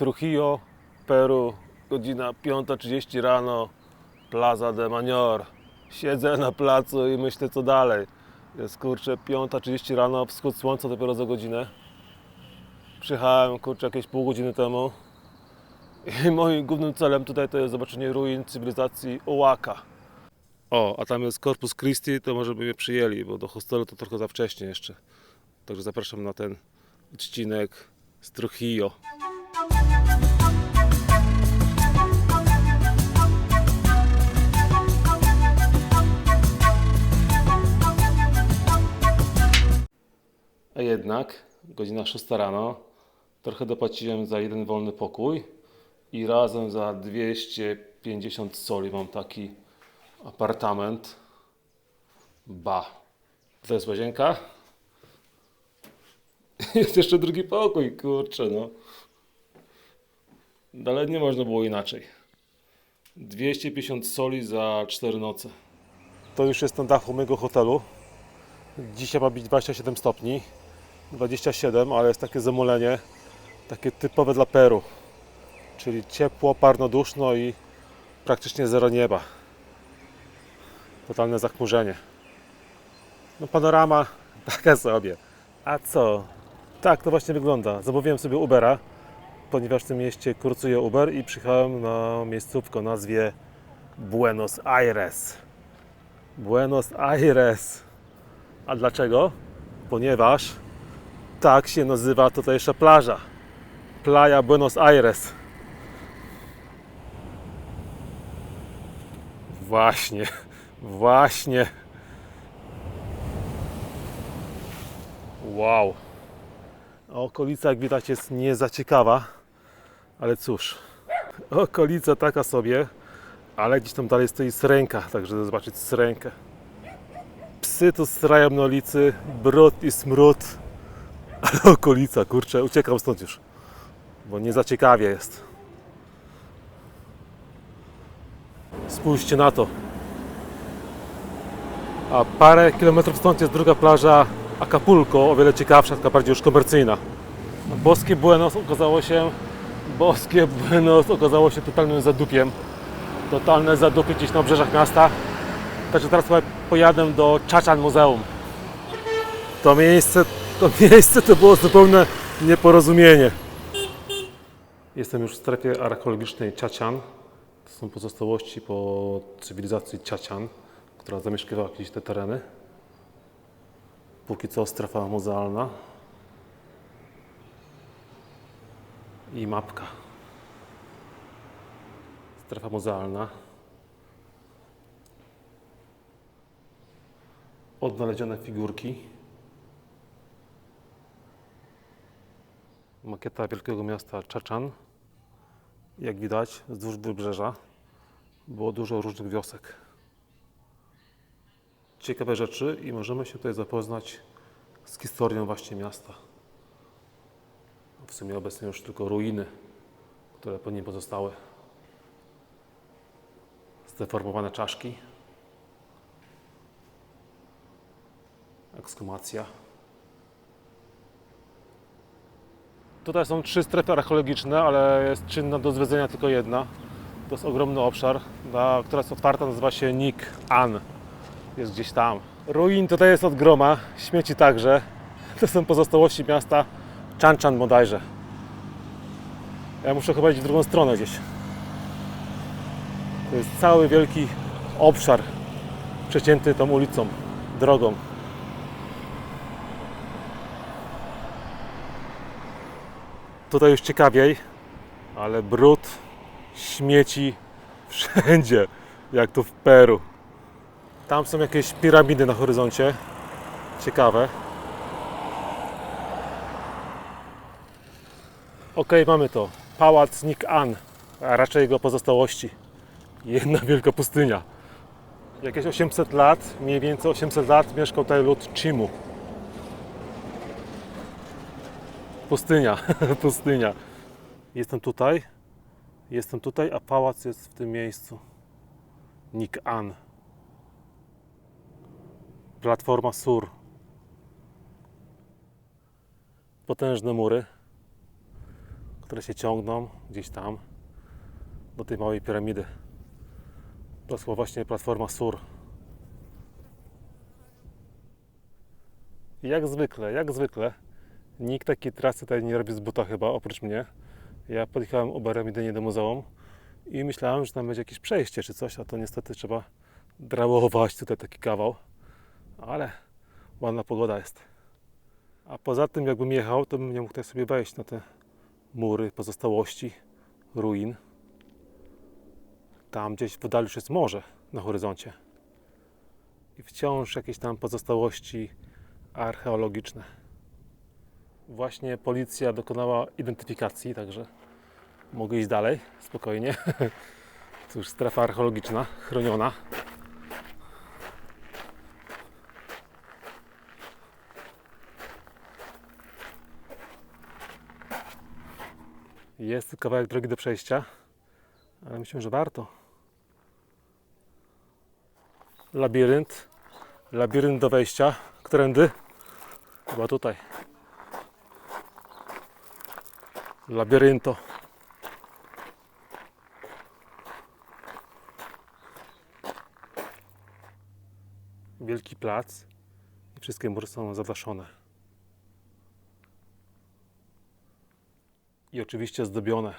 Trujillo, Peru, godzina 5.30 rano, Plaza de Manior. Siedzę na placu i myślę co dalej. Jest kurczę 5.30 rano, wschód słońca dopiero za godzinę. Przyjechałem kurczę jakieś pół godziny temu. I moim głównym celem tutaj to jest zobaczenie ruin cywilizacji Oaxaca. O, a tam jest Corpus Christi, to może by mnie przyjęli, bo do hostelu to trochę za wcześnie jeszcze. Także zapraszam na ten odcinek z Trujillo. Godzina 6 rano, trochę dopłaciłem za jeden wolny pokój i razem za 250 soli mam taki apartament. Ba. To jest łazienka. Jest jeszcze drugi pokój, kurczę no. Ale nie można było inaczej. 250 soli za 4 noce. To już jest na dachu mojego hotelu. Dzisiaj ma być 27 stopni. 27, ale jest takie zamulenie, takie typowe dla Peru. Czyli ciepło, parno, duszno i praktycznie zero nieba. Totalne zachmurzenie. No panorama taka sobie. A co? Tak to właśnie wygląda. Zamówiłem sobie Ubera, ponieważ w tym mieście kursuje Uber i przyjechałem na miejscówkę o nazwie Buenos Aires. Buenos Aires. A dlaczego? Ponieważ tak się nazywa tutejsza plaża. Playa Buenos Aires. Właśnie, właśnie. Wow. Okolica, jak widać, jest nie za ciekawa, ale cóż, okolica taka sobie, ale gdzieś tam dalej stoi sręka, także zobaczyć srękę. Psy tu strają na ulicy, brud i smród, ale okolica, kurczę, uciekam stąd już, bo nie za ciekawie jest. Spójrzcie na to. A parę kilometrów stąd jest druga plaża Acapulco, o wiele ciekawsza, taka bardziej już komercyjna. Boskie Buenos okazało się, boskie Buenos okazało się totalnym zadupiem. Totalne zadupie gdzieś na obrzeżach miasta. Także teraz pojadę do Chachan Muzeum. To miejsce, to miejsce to było zupełne nieporozumienie. Jestem już w strefie archeologicznej Chachan. To są pozostałości po cywilizacji Chachan, która zamieszkiwała kiedyś te tereny. Póki co strefa muzealna. I mapka. Strefa muzealna. Odnalezione figurki. Makieta wielkiego miasta Chachan. Jak widać, wzdłuż wybrzeża było dużo różnych wiosek. Ciekawe rzeczy i możemy się tutaj zapoznać z historią właśnie miasta. W sumie obecnie już tylko ruiny, które po nim pozostały. Zdeformowane czaszki. Ekskumacja. Tutaj są trzy strefy archeologiczne, ale jest czynna do zwiedzenia tylko jedna. To jest ogromny obszar, która jest otwarta, nazywa się Nik An. Jest gdzieś tam. Ruin tutaj jest od groma, śmieci także. To są pozostałości miasta Chanchan bodajże. Ja muszę chyba iść w drugą stronę gdzieś. To jest cały wielki obszar przecięty tą ulicą, drogą. Tutaj już ciekawiej, ale brud, śmieci wszędzie, jak tu w Peru. Tam są jakieś piramidy na horyzoncie. Ciekawe. Ok, mamy to. Pałac Nik An, a raczej jego pozostałości. Jedna wielka pustynia. Jakieś 800 lat, mniej więcej 800 lat mieszkał tutaj lud Chimu. Pustynia, pustynia. Jestem tutaj, jestem tutaj, a pałac jest w tym miejscu. Nik An. Platforma Sur. Potężne mury, które się ciągną gdzieś tam do tej małej piramidy. To jest właśnie platforma Sur. Jak zwykle, jak zwykle, nikt takiej trasy tutaj nie robi z buta chyba, oprócz mnie. Ja podjechałem oberem jedynie do muzeum i myślałem, że tam będzie jakieś przejście czy coś, a to niestety trzeba drałować tutaj taki kawał. Ale ładna pogoda jest. A poza tym, jakbym jechał, to bym nie mógł tutaj sobie wejść na te mury, pozostałości, ruin. Tam gdzieś w oddali już jest morze na horyzoncie. I wciąż jakieś tam pozostałości archeologiczne. Właśnie policja dokonała identyfikacji, także mogę iść dalej spokojnie. Cóż, strefa archeologiczna, chroniona. Jest kawałek drogi do przejścia, ale myślę, że warto. Labirynt. Labirynt do wejścia. Którędy? Chyba tutaj. Labirynto. Wielki plac i wszystkie mury są zadaszone. I oczywiście zdobione.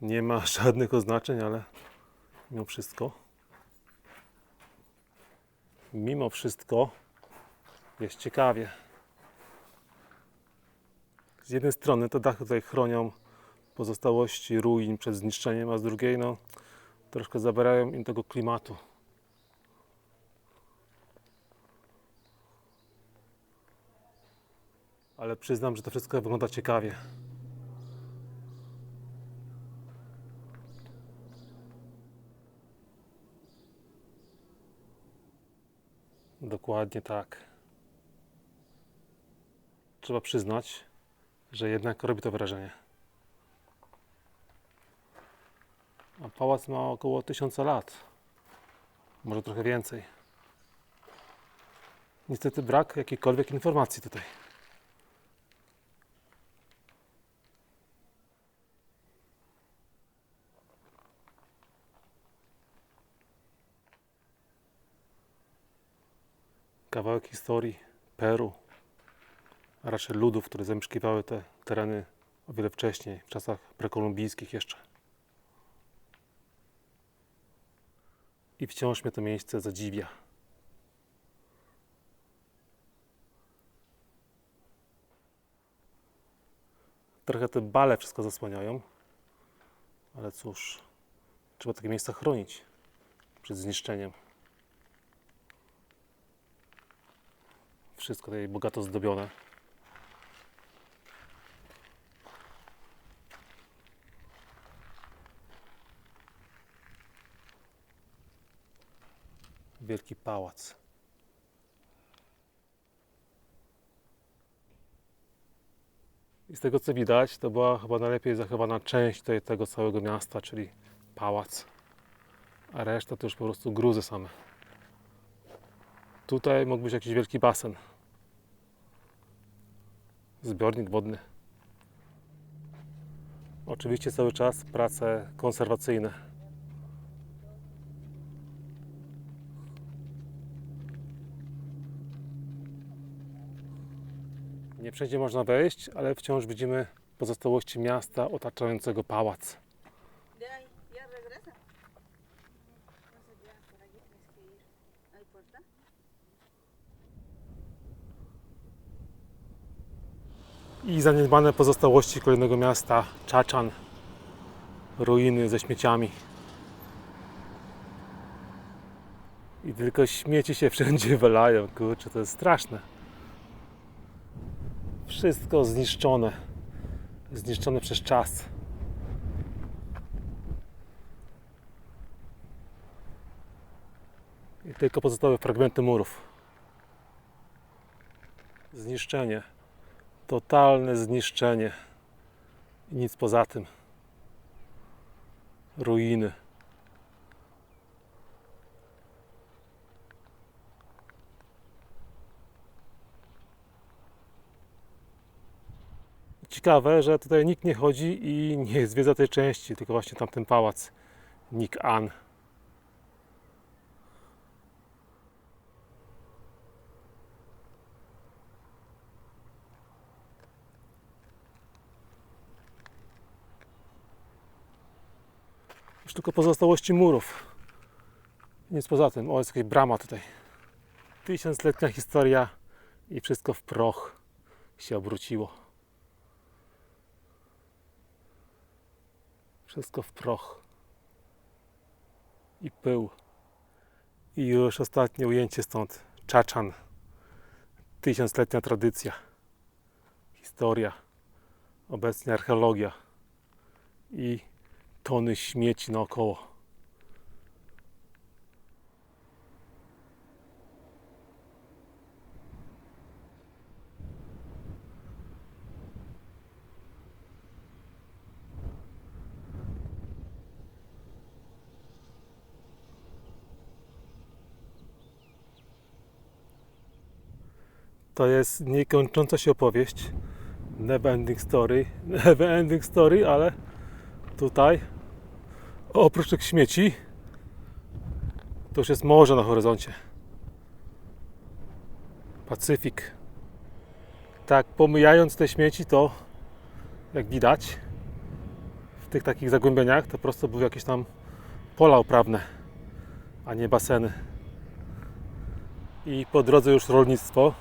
Nie ma żadnych oznaczeń, ale mimo wszystko. Mimo wszystko jest ciekawie. Z jednej strony te dachy tutaj chronią pozostałości ruin przed zniszczeniem, a z drugiej no, troszkę zabierają im tego klimatu. Ale przyznam, że to wszystko wygląda ciekawie. Dokładnie tak. Trzeba przyznać, że jednak robi to wrażenie. A pałac ma około 1000 lat. Może trochę więcej. Niestety brak jakiejkolwiek informacji tutaj. Kawałek historii Peru, a raczej ludów, które zamieszkiwały te tereny o wiele wcześniej, w czasach prekolumbijskich jeszcze. I wciąż mnie to miejsce zadziwia. Trochę te bale wszystko zasłaniają, ale cóż, trzeba takie miejsca chronić przed zniszczeniem. Wszystko tutaj bogato zdobione. Wielki pałac. I z tego co widać, to była chyba najlepiej zachowana część tutaj tego całego miasta, czyli pałac. A reszta to już po prostu gruzy same. Tutaj mógł być jakiś wielki basen. Zbiornik wodny. Oczywiście cały czas prace konserwacyjne. Nie wszędzie można wejść, ale wciąż widzimy pozostałości miasta otaczającego pałac. I zaniedbane pozostałości kolejnego miasta Czaczan, ruiny ze śmieciami. I tylko śmieci się wszędzie wylają, kurczę, to jest straszne. Wszystko zniszczone, zniszczone przez czas. I tylko pozostały fragmenty murów. Zniszczenie Totalne zniszczenie. I nic poza tym. Ruiny. Ciekawe, że tutaj nikt nie chodzi i nie zwiedza tej części, tylko właśnie tamten pałac Nik An. Już tylko pozostałości murów. Nic poza tym. O, jest jakaś brama tutaj. Tysiącletnia historia i wszystko w proch się obróciło. Wszystko w proch. I pył. I już ostatnie ujęcie stąd. Czaczan. Tysiącletnia tradycja. Historia. Obecnie archeologia. I tony śmieci naokoło. To jest niekończąca się opowieść. Never ending story. Never ending story, ale tutaj oprócz tych śmieci to już jest morze na horyzoncie. Pacyfik. Tak, pomijając te śmieci, to jak widać w tych takich zagłębieniach to po prostu były jakieś tam pola uprawne, a nie baseny. I po drodze już rolnictwo.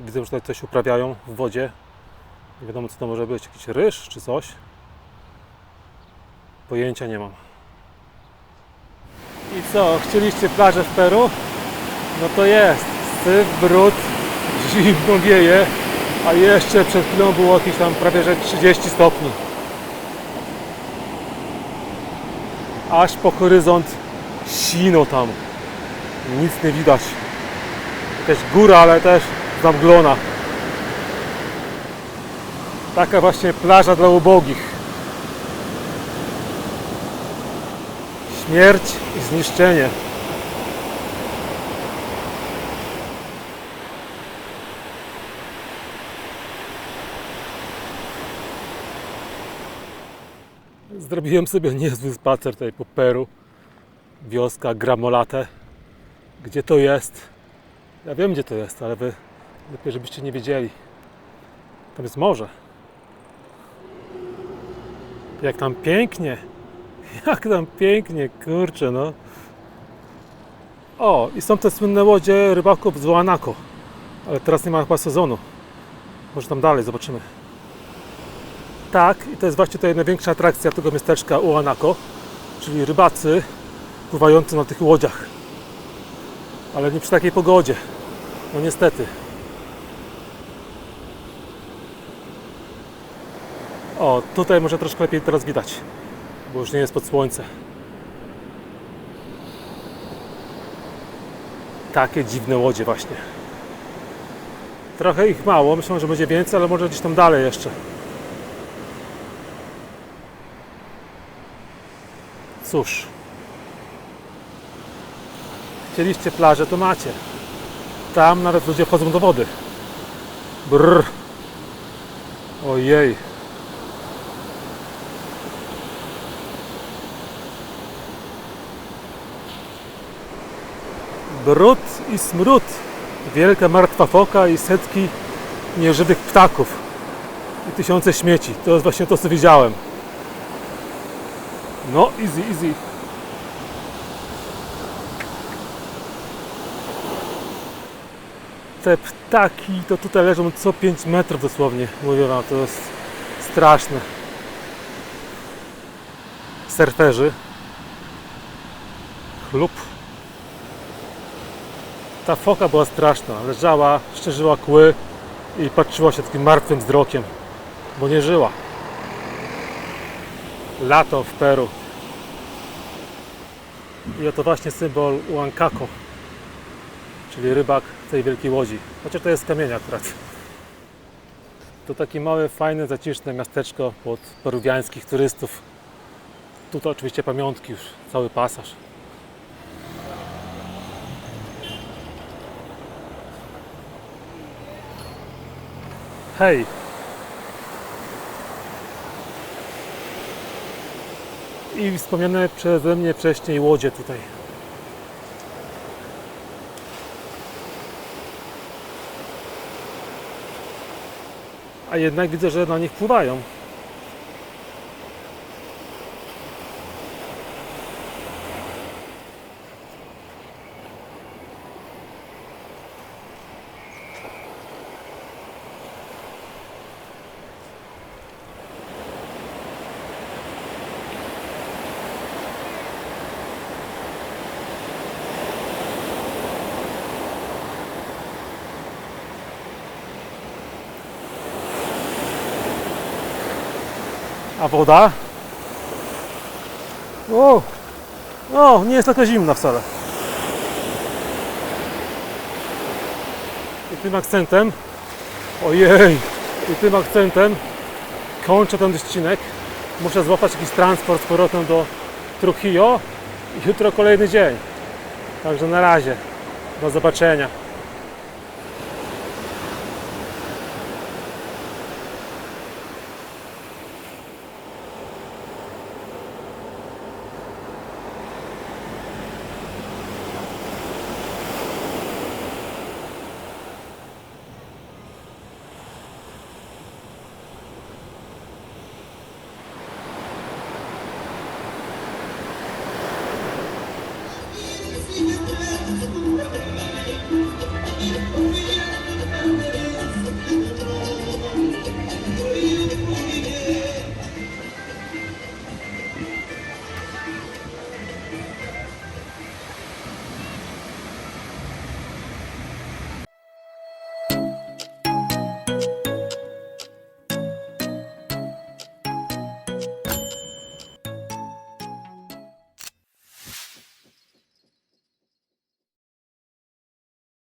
Widzę, że tutaj coś uprawiają w wodzie. Nie wiadomo co to może być, jakiś ryż czy coś. Pojęcia nie mam. I co, chcieliście plażę w Peru? No to jest. Syf, brud, zimno wieje, a jeszcze przed chwilą było jakieś tam prawie że 30 stopni. Aż po horyzont sino tam. Nic nie widać. Jakaś góra, ale też zamglona. Taka właśnie plaża dla ubogich. Śmierć i zniszczenie. Zrobiłem sobie niezły spacer tutaj po Peru. Wioska Gramolate. Gdzie to jest? Ja wiem gdzie to jest, ale wy lepiej żebyście nie wiedzieli. Tam jest morze. Jak tam pięknie. Jak tam pięknie, kurczę no. O, i są te słynne łodzie rybaków z Oanako. Ale teraz nie ma chyba sezonu. Może tam dalej, zobaczymy. Tak, i to jest właśnie tutaj największa atrakcja tego miasteczka Oanako, czyli rybacy pływający na tych łodziach. Ale nie przy takiej pogodzie. No niestety. O, tutaj może troszkę lepiej teraz widać, bo już nie jest pod słońce. Takie dziwne łodzie właśnie. Trochę ich mało, myślę, że będzie więcej, ale może gdzieś tam dalej jeszcze. Cóż. Chcieliście plażę, to macie. Tam nawet ludzie wchodzą do wody. Brrr. Ojej. Brud i smród. Wielka martwa foka i setki nieżywych ptaków. I tysiące śmieci. To jest właśnie to, co widziałem. No, easy, easy. Te ptaki to tutaj leżą co 5 metrów dosłownie. Mówię wam, to jest straszne. Surferzy. Chlub. Ta foka była straszna. Leżała, szczerzyła kły i patrzyła się takim martwym wzrokiem, bo nie żyła. Lato w Peru. I oto właśnie symbol Huancaco, czyli rybak tej wielkiej łodzi. Chociaż to jest z kamienia akurat. To takie małe, fajne, zaciszne miasteczko pod peruwiańskich turystów. Tutaj oczywiście pamiątki już, cały pasaż. Hej! I wspomniane przeze mnie wcześniej łodzie tutaj. A jednak widzę, że na nich pływają. A woda? O, o, nie jest taka zimna wcale. I tym akcentem, ojej, i tym akcentem kończę ten odcinek. Muszę złapać jakiś transport z powrotem do Trujillo i jutro kolejny dzień. Także na razie, do zobaczenia.